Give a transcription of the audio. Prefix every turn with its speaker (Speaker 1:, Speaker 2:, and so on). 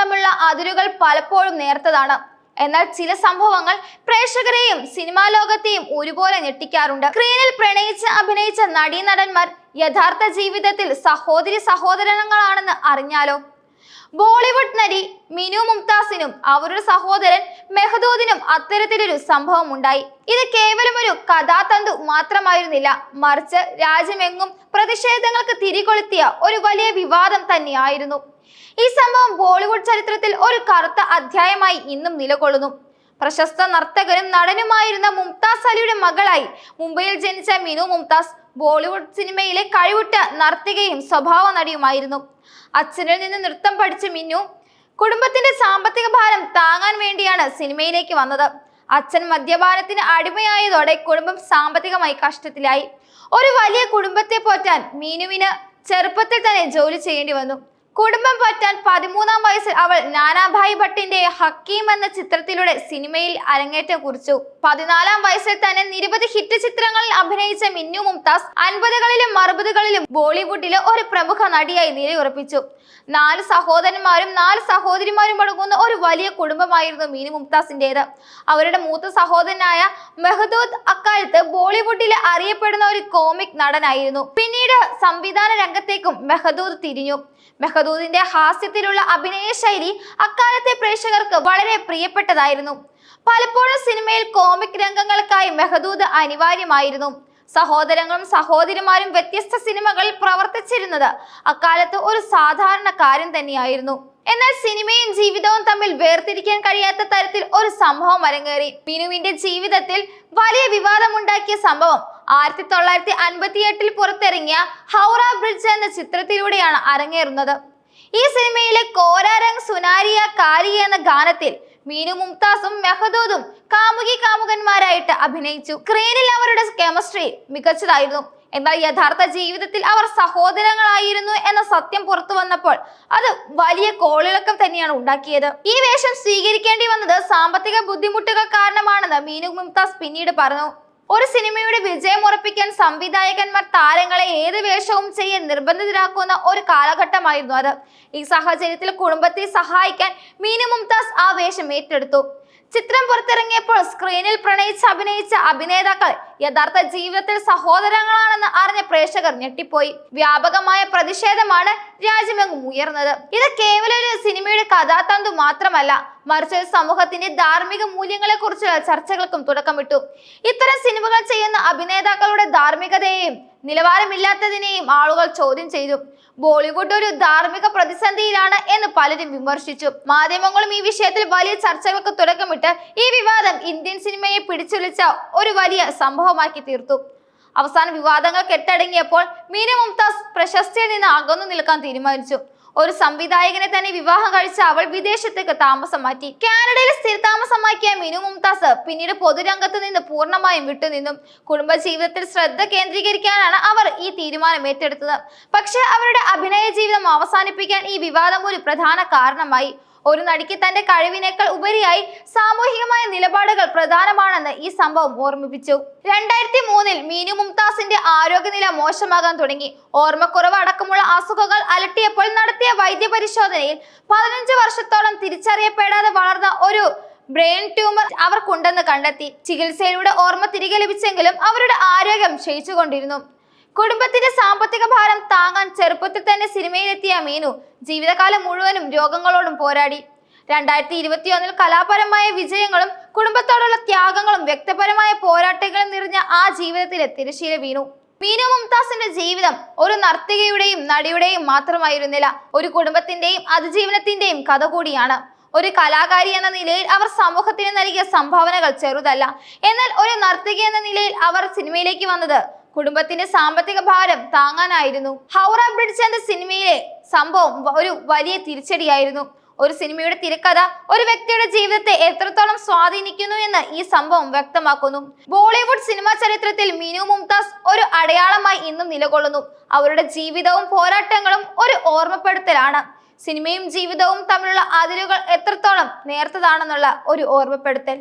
Speaker 1: തമ്മിലുള്ള അതിരുകൾ പലപ്പോഴും നേർത്തതാണ്. എന്നാൽ ചില സംഭവങ്ങൾ പ്രേക്ഷകരെയും സിനിമാ ലോകത്തെയും ഒരുപോലെ ഞെട്ടിക്കാറുണ്ട്. സ്ക്രീനിൽ പ്രണയിച്ച് അഭിനയിച്ച നടീനടന്മാർ യഥാർത്ഥ ജീവിതത്തിൽ സഹോദരി സഹോദരങ്ങളാണെന്ന് അറിഞ്ഞാലോ? ബോളിവുഡ് നടി മിനു മുംതാസിനും അവരുടെ സഹോദരൻ മെഹദൂദിനും അത്തരത്തിലൊരു സംഭവം ഉണ്ടായി ഇത് കേവലം ഒരു കഥാതന്തു മാത്രമായിരുന്നില്ല മറിച്ച് രാജ്യമെങ്ങും പ്രതിഷേധങ്ങൾക്ക് തിരികൊളുത്തിയ ഒരു വലിയ വിവാദം തന്നെയായിരുന്നു. ഈ സംഭവം ബോളിവുഡ് ചരിത്രത്തിൽ ഒരു കറുത്ത അധ്യായമായി ഇന്നും നിലകൊള്ളുന്നു. പ്രശസ്ത നർത്തകനും നടനുമായിരുന്ന മുംതാസ് അലിയുടെ മകളായി മുംബൈയിൽ ജനിച്ച മിനു മുംതാസ് ബോളിവുഡ് സിനിമയിലെ കഴിവുറ്റ നർത്തകയും സ്വഭാവ നടിയുമായിരുന്നു. അച്ഛനിൽ നിന്ന് നൃത്തം പഠിച്ച മിന്നു കുടുംബത്തിന്റെ സാമ്പത്തിക ഭാരം താങ്ങാൻ വേണ്ടിയാണ് സിനിമയിലേക്ക് വന്നത്. അച്ഛൻ മദ്യപാനത്തിന് അടിമയായതോടെ കുടുംബം സാമ്പത്തികമായി കഷ്ടത്തിലായി. ഒരു വലിയ കുടുംബത്തെ പോറ്റാൻ മീനുവിന് ചെറുപ്പത്തിൽ തന്നെ ജോലി ചെയ്യേണ്ടി വന്നു. കുടുംബം പറ്റാൻ പതിമൂന്നാം വയസ്സിൽ അവൾ നാനാഭായ് ഭട്ടിന്റെ ഹക്കീം എന്ന ചിത്രത്തിലൂടെ സിനിമയിൽ അരങ്ങേറ്റം കുറിച്ചു. പതിനാലാം വയസ്സിൽ തന്നെ നിരവധി ഹിറ്റ് ചിത്രങ്ങളിൽ അഭിനയിച്ച മിന്നു മുംതാസ് അൻപതുകളിലും അറുപതുകളിലും ബോളിവുഡിലെ ഒരു പ്രമുഖ നടിയായി നിലയുറപ്പിച്ചു. നാല് സഹോദരന്മാരും നാല് സഹോദരിമാരും അടങ്ങുന്ന ഒരു വലിയ കുടുംബമായിരുന്നു മിനു മുംതാസിന്റേത്. അവരുടെ മൂത്ത സഹോദരനായ മെഹദൂദ് അക്കാലത്ത് ബോളിവുഡിലെ അറിയപ്പെടുന്ന ഒരു കോമിക് നടനായിരുന്നു. പിന്നീട് സംവിധാന രംഗത്തേക്കും മെഹദൂദ് തിരിഞ്ഞു. മെഹദൂദിന്റെ ഹാസ്യത്തിലുള്ള അഭിനയ ശൈലി അക്കാലത്തെ പ്രേക്ഷകർക്ക് വളരെ പ്രിയപ്പെട്ടതായിരുന്നു. പലപ്പോഴും സിനിമയിൽ കോമിക് രംഗങ്ങൾക്കായി മെഹദൂദ് അനിവാര്യമായിരുന്നു. സഹോദരങ്ങളും സഹോദരിമാരും വ്യത്യസ്ത സിനിമകളിൽ പ്രവർത്തിച്ചിരുന്നത് അക്കാലത്ത് ഒരു സാധാരണ കാര്യം തന്നെയായിരുന്നു. എന്നാൽ സിനിമയും ജീവിതവും തമ്മിൽ വേർതിരിക്കാൻ കഴിയാത്ത തരത്തിൽ ഒരു സംഭവം അരങ്ങേറി. ബിനുവിന്റെ ജീവിതത്തിൽ വലിയ വിവാദമുണ്ടാക്കിയ സംഭവം ആയിരത്തി തൊള്ളായിരത്തി അൻപത്തി എട്ടിൽ പുറത്തിറങ്ങിയ ഹൗറ ബ്രിഡ്ജ് എന്ന ചിത്രത്തിലൂടെയാണ് അരങ്ങേറുന്നത്. ഈ സിനിമയിലെ കോരാരംഗ് സുനാരിയ കാരി എന്ന ഗാനത്തിൽ മീനു മുംതാസും മെഹദൂദും കാമുകി കാമുകന്മാരായിട്ട് അഭിനയിച്ചു. സ്ക്രീനിൽ അവരുടെ കെമിസ്ട്രി മികച്ചതായിരുന്നു. എന്നാൽ യഥാർത്ഥ ജീവിതത്തിൽ അവർ സഹോദരങ്ങളായിരുന്നു എന്ന സത്യം പുറത്തു വന്നപ്പോൾ അത് വലിയ കോളിളക്കം തന്നെയാണ് ഉണ്ടാക്കിയത്. ഈ വേഷം സ്വീകരിക്കേണ്ടി വന്നത് സാമ്പത്തിക ബുദ്ധിമുട്ടുകൾ കാരണമാണെന്ന് മീനു മുംതാസ് പിന്നീട് പറഞ്ഞു. ഒരു സിനിമയുടെ വിജയം ഉറപ്പിക്കാൻ സംവിധായകന്മാർ താരങ്ങളെ ഏത് വേഷവും ചെയ്യാൻ നിർബന്ധിതരാക്കുന്ന ഒരു കാലഘട്ടമായിരുന്നു അത്. ഈ സാഹചര്യത്തിൽ കുടുംബത്തെ സഹായിക്കാൻ മീനു മുംതാസ് ആ വേഷം ഏറ്റെടുത്തു. ചിത്രം പുറത്തിറങ്ങിയപ്പോൾ സ്ക്രീനിൽ പ്രണയിച്ച് അഭിനയിച്ച അഭിനേതാക്കൾ യഥാർത്ഥ ജീവിതത്തിൽ സഹോദരങ്ങളാണെന്ന് അറിഞ്ഞ പ്രേക്ഷകർ ഞെട്ടിപ്പോയി. വ്യാപകമായ പ്രതിഷേധമാണ് രാജ്യമെങ്ങും ഉയർന്നത്. ഇത് കേവലം ഒരു സിനിമയുടെ കഥാതന്തു മാത്രമല്ല മറിച്ച് സമൂഹത്തിന്റെ ധാർമ്മിക മൂല്യങ്ങളെ കുറിച്ചുള്ള ചർച്ചകൾക്കും തുടക്കമിട്ടു. ഇത്തരം സിനിമകൾ ചെയ്യുന്ന അഭിനേതാക്കളുടെ ധാർമ്മികതയെയും നിലവാരമില്ലാത്തതിനെയും ആളുകൾ ചോദ്യം ചെയ്തു. ബോളിവുഡ് ഒരു ധാർമ്മിക പ്രതിസന്ധിയിലാണ് എന്ന് പലരും വിമർശിച്ചു. മാധ്യമങ്ങളും ഈ വിഷയത്തിൽ വലിയ ചർച്ചകൾക്ക് തുടക്കമിട്ട് ഈ വിവാദം ഇന്ത്യൻ സിനിമയെ പിടിച്ചുലച്ച ഒരു വലിയ സംഭവമാക്കി തീർത്തു. അവസാന വിവാദങ്ങൾ കെട്ടടങ്ങിയപ്പോൾ മീന മുംതാസ് പ്രശസ്തിയിൽ നിന്ന് അകന്നു നിൽക്കാൻ തീരുമാനിച്ചു. ഒരു സംവിധായകനെ തന്നെ വിവാഹം കഴിച്ച അവൾ വിദേശത്തേക്ക് താമസം മാറ്റി. കാനഡയിൽ സ്ഥിരതാമസമാക്കിയ മിനു മുംതാസ് പിന്നീട് പൊതുരംഗത്ത് നിന്ന് പൂർണമായും വിട്ടുനിന്നും. കുടുംബജീവിതത്തിൽ ശ്രദ്ധ കേന്ദ്രീകരിക്കാനാണ് അവർ ഈ തീരുമാനം ഏറ്റെടുത്തത്. പക്ഷേ അവരുടെ അഭിനയ ജീവിതം അവസാനിപ്പിക്കാൻ ഈ വിവാദം ഒരു പ്രധാന കാരണമായി. ഒരു നടിക്ക് തന്റെ കഴിവിനേക്കാൾ ഉപരിയായി സാമൂഹികമായ നിലപാടുകൾ പ്രധാനമാണെന്ന് ഈ സംഭവം ഓർമ്മിപ്പിച്ചു. രണ്ടായിരത്തി മൂന്നിൽ മീനു മുംതാസിന്റെ ആരോഗ്യനില മോശമാകാൻ തുടങ്ങി. ഓർമ്മക്കുറവ് അടക്കമുള്ള അസുഖങ്ങൾ അലട്ടിയപ്പോൾ നടത്തിയ വൈദ്യപരിശോധനയിൽ പതിനഞ്ച് വർഷത്തോളം തിരിച്ചറിയപ്പെടാതെ വളർന്ന ഒരു ബ്രെയിൻ ട്യൂമർ അവർക്കുണ്ടെന്ന് കണ്ടെത്തി. ചികിത്സയിലൂടെ ഓർമ്മ തിരികെ ലഭിച്ചെങ്കിലും അവരുടെ ആരോഗ്യം ക്ഷയിച്ചുകൊണ്ടിരുന്നു. കുടുംബത്തിന്റെ സാമ്പത്തിക ഭാരം താങ്ങാൻ ചെറുപ്പത്തിൽ തന്നെ സിനിമയിലെത്തിയ മീനു ജീവിതകാലം മുഴുവനും രോഗങ്ങളോടും പോരാടി. രണ്ടായിരത്തി ഇരുപത്തിയൊന്നിൽ കലാപരമായ വിജയങ്ങളും കുടുംബത്തോടുള്ള ത്യാഗങ്ങളും വ്യക്തിപരമായ പോരാട്ടങ്ങളും നിറഞ്ഞ ആ ജീവിതത്തിലെ തിരശീല വീണു. മീനു മുംതാസിന്റെ ജീവിതം ഒരു നർത്തകിയുടെയും നടിയുടെയും മാത്രമായിരുന്നില്ല. ഒരു കുടുംബത്തിന്റെയും അതിജീവനത്തിന്റെയും കഥ കൂടിയാണ്. ഒരു കലാകാരി എന്ന നിലയിൽ അവർ സമൂഹത്തിന് നൽകിയ സംഭാവനകൾ ചെറുതല്ല. എന്നാൽ ഒരു നർത്തകി എന്ന നിലയിൽ അവർ സിനിമയിലേക്ക് വന്നത് കുടുംബത്തിന്റെ സാമ്പത്തിക ഭാരം താങ്ങാനായിരുന്നു. ഹൗറ ബ്രിഡ്ജ് എന്ന സിനിമയിലെ സംഭവം ഒരു വലിയ തിരിച്ചടിയായിരുന്നു. ഒരു സിനിമയുടെ തിരക്കഥ ഒരു വ്യക്തിയുടെ ജീവിതത്തെ എത്രത്തോളം സ്വാധീനിക്കുന്നു എന്ന് ഈ സംഭവം വ്യക്തമാക്കുന്നു. ബോളിവുഡ് സിനിമാ ചരിത്രത്തിൽ മിനു മുംതാസ് ഒരു അടയാളമായി ഇന്നും നിലകൊള്ളുന്നു. അവരുടെ ജീവിതവും പോരാട്ടങ്ങളും ഒരു ഓർമ്മപ്പെടുത്തലാണ്. സിനിമയും ജീവിതവും തമ്മിലുള്ള അതിരുകൾ എത്രത്തോളം നേർത്തതാണെന്നുള്ള ഒരു ഓർമ്മപ്പെടുത്തൽ.